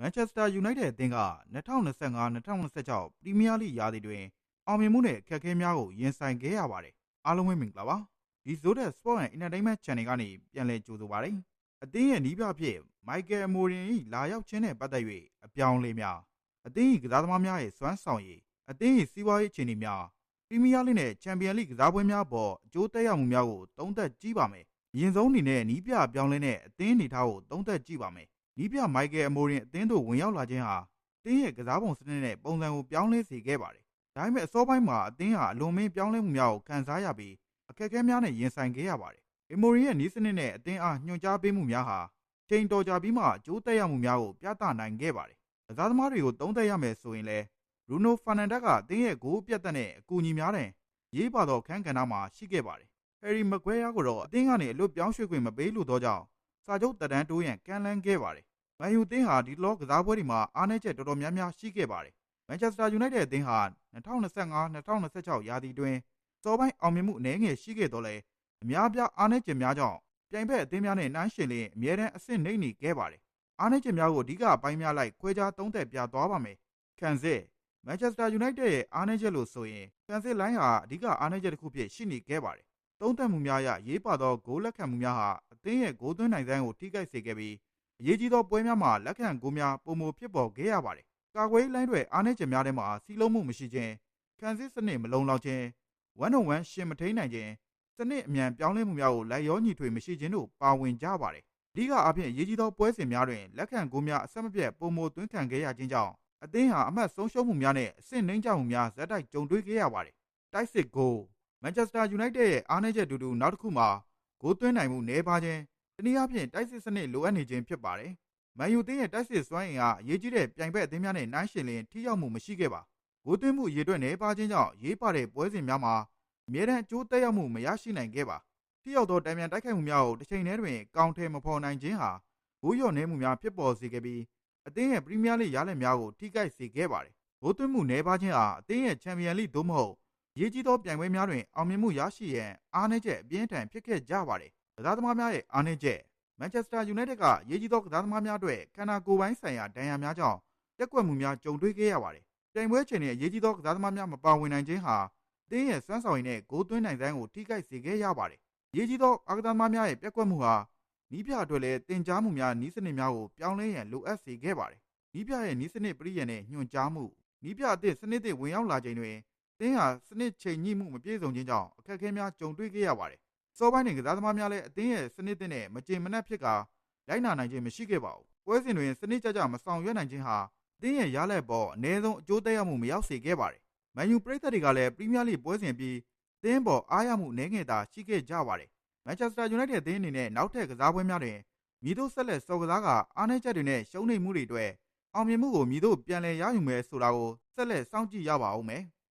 မန်ချက်စတာယူနိုက်တက်အသင်းက2025-2026ပရီးမီးယားလိရာသီတွင်အောင်မြင်မှုနဲ့အခက်အခဲများကိုရင်ဆိုင်ခဲ့ရပါတယ်။အားလုံးပဲမင်္ဂလာပါ။ဒီ Zodek Sport and Entertainment Channel ကနေပြန်လည်ကြိုဆိုပါရစေ။အသင်းရဲ့နီးပြဖြစ်မိုက်ကယ်အမိုရင်၏လာရောက်ခြင်းနဲ့ပတ်သက်၍အပြောင်းအလဲများအသင်း၏ကစားသမားများရဲ့စွမ်းဆောင်ရည်အသင်း၏စီးပွားရေးအခြေအနေများပရီးမီးယားလိနဲ့ချန်ပီယံလိကစားပွဲများပေါ်အကျိုးသက်ရောက်မှုများကိုသုံးသပ်ကြည့်ပါမယ်။အရင်ဆုံးအနေနဲ့နီးပြအပြောင်းအလဲနဲ့အသင်းအနေအထားကိုသုံးသပ်ကြည့်ပါမယ်။ နီးပြမိုက်ကယ်အမိုရင်အသင်းသို့ဝင်ရောက်လာခြင်းဟာအသင်းရဲ့ကစားပုံစနစ်နဲ့ပုံစံကိုပြောင်းလဲစေခဲ့ပါတယ်။ဒါပေမဲ့အစောပိုင်းမှာအသင်းဟာအလွန်မင်းပြောင်းလဲမှုများကိုခံစားရပြီးအခက်အခဲများနဲ့ရင်ဆိုင်ခဲ့ရပါတယ်။အမိုရီရဲ့နီးစနစ်နဲ့အသင်းအားညွှန်ကြားပေးမှုများဟာချိန်တော်ကြာပြီးမှအကျိုးသက်ရောက်မှုများကိုပြသနိုင်ခဲ့ပါတယ်။ကစားသမားတွေကိုသုံးသပ်ရမယ်ဆိုရင်လည်းရူနိုဖာနန်ဒက်ကအသင်းရဲ့ဂိုးပြတ်သက်တဲ့အကူအညီများတဲ့ရေးပါသောအခန်းကဏ္ဍမှာရှိခဲ့ပါတယ်။ဟယ်ရီမကွဲယားကိုတော့အသင်းကနေအလွတ်ပြောင်းရွှေ့ခွင့်မပေးလို့သောကြောင့်စာချုပ်တက်တန်းတိုးရန်ကမ်းလှမ်းခဲ့ပါတယ်။ မန်ယူအသင်းဟာဒီလောကစားပွဲတွေမှာအားနည်းချက်တော်တော်များများရှိခဲ့ပါတယ်။မန်ချက်စတာယူနိုက်တက်အသင်းဟာ2025-2026ရာသီတွင်စောပိုင်းအောင်မြင်မှုအနည်းငယ်ရှိခဲ့တော့လဲအများပြားအားနည်းချက်များကြောင့်ပြိုင်ဘက်အသင်းများနဲ့နှိုင်းယှဉ်လျင်အမြဲတမ်းအဆင့်နှိမ့်နေခဲ့ပါတယ်။အားနည်းချက်များကိုအဓိကအပိုင်းများလိုက်ခွဲခြားသုံးသပ်ပြသွားပါမယ်။ခံစစ်မန်ချက်စတာယူနိုက်တက်ရဲ့အားနည်းချက်လို့ဆိုရင်ခံစစ်လိုင်းဟာအဓိကအားနည်းချက်တစ်ခုဖြစ်ရှိနေခဲ့ပါတယ်။သုံးသပ်မှုများအရရေးပါသောဂိုးလက်ခံမှုများဟာအသင်းရဲ့ဂိုးသွင်းနိုင်စွမ်းကိုထိခိုက်စေခဲ့ပြီး အရေးကြီးသောပွဲများမှာလက်ခံဂိုးများပုံမဖြစ်ပေါ်ခဲ့ရပါတယ်။ကာကွယ်လိုင်းတွေအားနည်းချက်များထဲမှာစီးလုံးမှုမရှိခြင်းခံစစ်စနစ်မလုံလောက်ခြင်းဝမ်နိုဝမ်ရှင်မထိန်နိုင်ခြင်းစနစ်အမြန်ပြောင်းလဲမှုများကိုလိုက်ရောညီထွေမရှိခြင်းတို့ပါဝင်ကြပါတယ်။အဓိကအဖြစ်အရေးကြီးသောပွဲစဉ်များတွင်လက်ခံဂိုးများအဆက်မပြတ်ပုံမသွင်းခံခဲ့ရခြင်းကြောင့်အသင်းဟာအမှတ်ဆုံးရှုံးမှုများနဲ့အဆင့်နှိမ့်ကျမှုများဇက်တိုက်ကြုံတွေ့ခဲ့ရပါတယ်။တိုက်စစ်ဂိုးမန်ချက်စတာယူနိုက်တက်ရဲ့အားနည်းချက်တူတူနောက်တစ်ခုမှာဂိုးသွင်းနိုင်မှုနည်းပါးခြင်း တနည်းအားဖြင့်တိုက်စစ်စနစ်လိုအပ်နေခြင်းဖြစ်ပါတယ်။မန်ယူသင်းရဲ့တိုက်စစ်စွမ်းအင်အားအရေးကြီးတဲ့ပြိုင်ဘက်အသင်းများနဲ့နှိုင်းယှဉ်လျင်ထိရောက်မှုမရှိခဲ့ပါ။ဂိုးသွင်းမှုအရေးအတွက်နည်းပါးခြင်းကြောင့်ရေးပါတဲ့ပွဲစဉ်များမှာအမြဲတမ်းအကျိုးသက်ရောက်မှုမရရှိနိုင်ခဲ့ပါ။ထိရောက်သောတံပြန်တိုက်ခိုက်မှုများကိုတစ်ချိန်တည်းတွင်ကောင်းထဲမဖော်နိုင်ခြင်းဟာဂိုးလျော့နှဲမှုများဖြစ်ပေါ်စေခဲ့ပြီးအသင်းရဲ့ပရီးမီးယားလိရလဒ်များကိုထိခိုက်စေခဲ့ပါတယ်။ဂိုးသွင်းမှုနည်းပါးခြင်းဟာအသင်းရဲ့ချန်ပီယံလိသို့မဟုတ်ရေးကြီးသောပြိုင်ပွဲများတွင်အောင်မြင်မှုရရှိရန်အားနည်းချက်အပြင်းထန်ဖြစ်ခဲ့ကြပါတယ်။ ကစားသမားများရဲ့အားနည်းချက်မန်ချက်စတာယူနိုက်တက်ကရေးကြီးသောကစားသမားများအတွက်ခန္ဓာကိုယ်ပိုင်းဆိုင်ရာဒဏ်ရာများကြောင့်တက်ကွက်မှုများကြုံတွေ့ခဲ့ရပါတယ်။ပြိုင်ပွဲချိန်နဲ့ရေးကြီးသောကစားသမားများမပါဝင်နိုင်ခြင်းဟာအသင်းရဲ့စွမ်းဆောင်ရည်နဲ့ဂိုးသွင်းနိုင်စွမ်းကိုထိခိုက်စေခဲ့ရပါတယ်။ရေးကြီးသောအားကစားသမားများရဲ့ပြက်ကွက်မှုဟာနီးပြအတွက်လည်းတင် जा မှုများနီးစနစ်များကိုပြောင်းလဲရန်လိုအပ်စေခဲ့ပါတယ်။နီးပြရဲ့နီးစနစ်ပရိယာနဲ့ညွှန်ကြားမှုနီးပြအသစ်စနစ်သစ်ဝင်ရောက်လာချိန်တွင်သင်းဟာစနစ်ချိန်ညှိမှုမပြည့်စုံခြင်းကြောင့်အခက်အခဲများကြုံတွေ့ခဲ့ရပါတယ်။ စောပိုင်းတွင်ကစားသမားများလည်းအသင်းရဲ့စနစ်သစ်နဲ့မကျေမနပ်ဖြစ်ကာလိုက်နာနိုင်ခြင်းမရှိခဲ့ပါဘူး။ပွဲစဉ်တွင်စနစ်ကြကြမဆောင်ရွက်နိုင်ခြင်းဟာအသင်းရဲ့ရလဒ်ပေါ်အနည်းဆုံးအကျိုးသက်ရောက်မှုမရောက်စေခဲ့ပါတယ်။မန်ယူပရိသတ်တွေကလည်းပရီးမီးယားလိပွဲစဉ်ပြီးသင်းပေါ်အားရမှုနည်းငယ်သာရှိခဲ့ကြပါတယ်။မန်ချက်စတာယူနိုက်တက်အသင်းအနေနဲ့နောက်ထပ်ကစားပွဲများတွင်မြည်တို့ဆက်လက်စော်ကစားကအားနည်းချက်တွေနဲ့ရှုံးနိမ့်မှုတွေအတွက်အောင်မြင်မှုကိုမြည်တို့ပြန်လည်ရယူမယ်ဆိုတာကိုဆက်လက်စောင့်ကြည့်ရပါဦးမယ်။